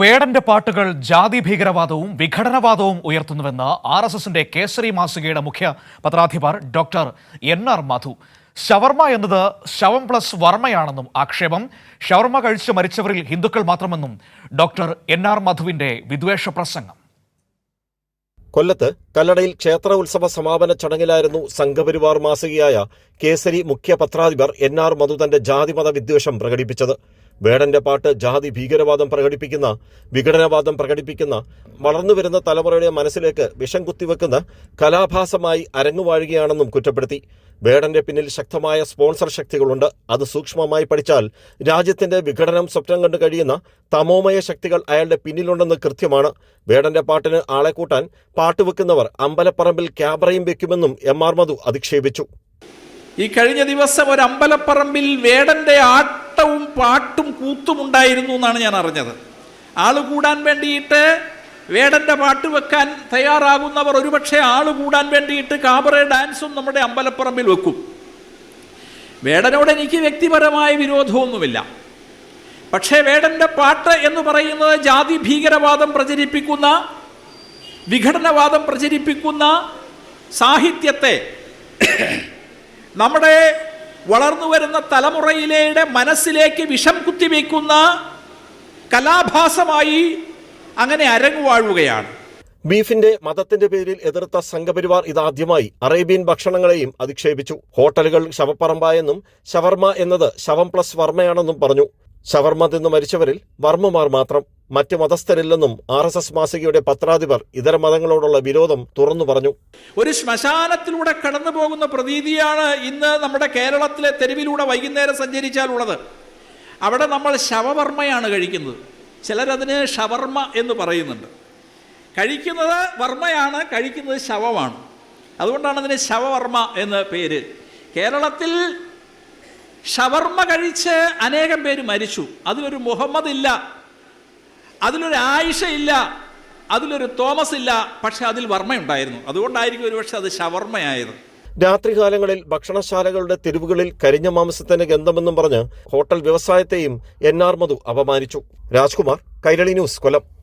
വേടന്റെ പാട്ടുകൾ ജാതി ഭീകരവാദവും വിഘടനവാദവും ഉയർത്തുന്നുവെന്ന് ആർ എസ് എസിന്റെ കേസരി മാസികയുടെ മുഖ്യ പത്രാധിപർ doctor N R Madhu. Shawarma എന്നത് ശവം പ്ലസ് വർമ്മയാണെന്നും ആക്ഷേപം. ഷവർമ കഴിച്ച് മരിച്ചവരിൽ ഹിന്ദുക്കൾ മാത്രമെന്നും ഡോക്ടർ എൻ ആർ മധുവിന്റെ വിദ്വേഷ പ്രസംഗം. കൊല്ലത്ത് കല്ലടയിൽ ക്ഷേത്ര ഉത്സവ സമാപന ചടങ്ങിലായിരുന്നു സംഘപരിവാർ മാസികയായ കേസരി മുഖ്യ പത്രാധിപർ എൻ ആർ മധു തന്റെ ജാതിമത വിദ്വേഷം പ്രകടിപ്പിച്ചത്. വേടന്റെ പാട്ട് ജാതി ഭീകരവാദം പ്രകടിപ്പിക്കുന്ന വിഘടനവാദം പ്രകടിപ്പിക്കുന്ന വളർന്നുവരുന്ന തലമുറയുടെ മനസ്സിലേക്ക് വിഷം കുത്തിവെക്കുന്ന കലാഭാസമായി അരങ്ങുവാഴുകയാണെന്നും കുറ്റപ്പെടുത്തി. വേടന്റെ പിന്നിൽ ശക്തമായ സ്പോൺസർ ശക്തികളുണ്ട്. അത് സൂക്ഷ്മമായി പഠിച്ചാൽ രാജ്യത്തിന്റെ വിഘടനം സ്വപ്നം കണ്ടു കഴിയുന്ന തമോമയ ശക്തികൾ അയാളുടെ പിന്നിലുണ്ടെന്ന് കൃത്യമാണ്. വേടന്റെ പാട്ടിന് ആളെ കൂട്ടാൻ പാട്ടുവെക്കുന്നവർ അമ്പലപ്പറമ്പിൽ ക്യാമറയും വെക്കുമെന്നും എം ആർ മധു അധിക്ഷേപിച്ചു. ഈ കഴിഞ്ഞ ദിവസം ഒരു അമ്പലപ്പറമ്പിൽ വേടന്റെ ആട്ടവും പാട്ടും കൂത്തും ഉണ്ടായിരുന്നു എന്നാണ് ഞാൻ അറിഞ്ഞത്. ആൾ കൂടാൻ വേണ്ടിയിട്ട് വേടന്റെ പാട്ട് വെക്കാൻ തയ്യാറാകുന്നവർ ഒരുപക്ഷെ ആൾ കൂടാൻ വേണ്ടിയിട്ട് കാബറ ഡാൻസും നമ്മുടെ അമ്പലപ്പറമ്പിൽ വെക്കും. വേടനോട് എനിക്ക് വ്യക്തിപരമായ വിരോധമൊന്നുമില്ല. പക്ഷേ വേടന്റെ പാട്ട് എന്ന് പറയുന്നത് ജാതി ഭീകരവാദം പ്രചരിപ്പിക്കുന്ന വിഘടനവാദം പ്രചരിപ്പിക്കുന്ന സാഹിത്യത്തെ നമ്മുടെ വളർന്നു വരുന്ന തലമുറയിലെ മനസ്സിലേക്ക് വിഷം കുത്തിവെക്കുന്ന കലാഭാസമായി അങ്ങനെ അരങ്ങുവാഴുകയാണ്. ബീഫിന്റെ മതത്തിന്റെ പേരിൽ എതിർത്ത സംഘപരിവാർ ഇതാദ്യമായി അറേബ്യൻ ഭക്ഷണങ്ങളെയും അധിക്ഷേപിച്ചു. ഹോട്ടലുകൾ ശവപ്പറമ്പായെന്നും ഷവർമ എന്നത് ശവം പ്ലസ് വർമ്മയാണെന്നും പറഞ്ഞു. ഷവർമ തിന്നു മരിച്ചവരിൽ വർമ്മമാർ മാത്രം. മറ്റ് മതസ്ഥരില്ലെന്നും ആർ എസ് എസ് മാസികയുടെ പത്രാധിപർ ഇതര മതങ്ങളോടുള്ള വിരോധം തുറന്നു പറഞ്ഞു. ഒരു ശ്മശാനത്തിലൂടെ കടന്നു പോകുന്ന പ്രതീതിയാണ് ഇന്ന് നമ്മുടെ കേരളത്തിലെ തെരുവിലൂടെ വൈകുന്നേരം സഞ്ചരിച്ചാലുള്ളത് അവിടെ നമ്മൾ ശവവർമ്മയാണ് കഴിക്കുന്നത്. ചിലരതിന് ഷവർമ്മ എന്ന് പറയുന്നുണ്ട്. കഴിക്കുന്നത് വർമ്മയാണ് കഴിക്കുന്നത് ശവമാണ്. അതുകൊണ്ടാണ് അതിന് ശവവർമ്മ എന്ന പേര്. കേരളത്തിൽ ഷവർമ്മ കഴിച്ച് അനേകം പേര് മരിച്ചു. അതിലൊരു മുഹമ്മദ് ഇല്ല അതിലൊരു ആയിഷ ഇല്ല അതിലൊരു തോമസ് ഇല്ല പക്ഷെ അതിൽ വർമ്മയുണ്ടായിരുന്നു. അതുകൊണ്ടായിരിക്കും ഒരുപക്ഷെ അത് ഷവർമ്മയായത് രാത്രികാലങ്ങളിൽ ഭക്ഷണശാലകളുടെ തെരുവുകളിൽ കരിഞ്ഞ മാംസത്തിന്റെ ഗന്ധമെന്നും പറഞ്ഞ് ഹോട്ടൽ വ്യവസായത്തെയും എൻ ആർ മധു അപമാനിച്ചു. രാജ്കുമാർ കൈരളി ന്യൂസ് കൊല്ലം.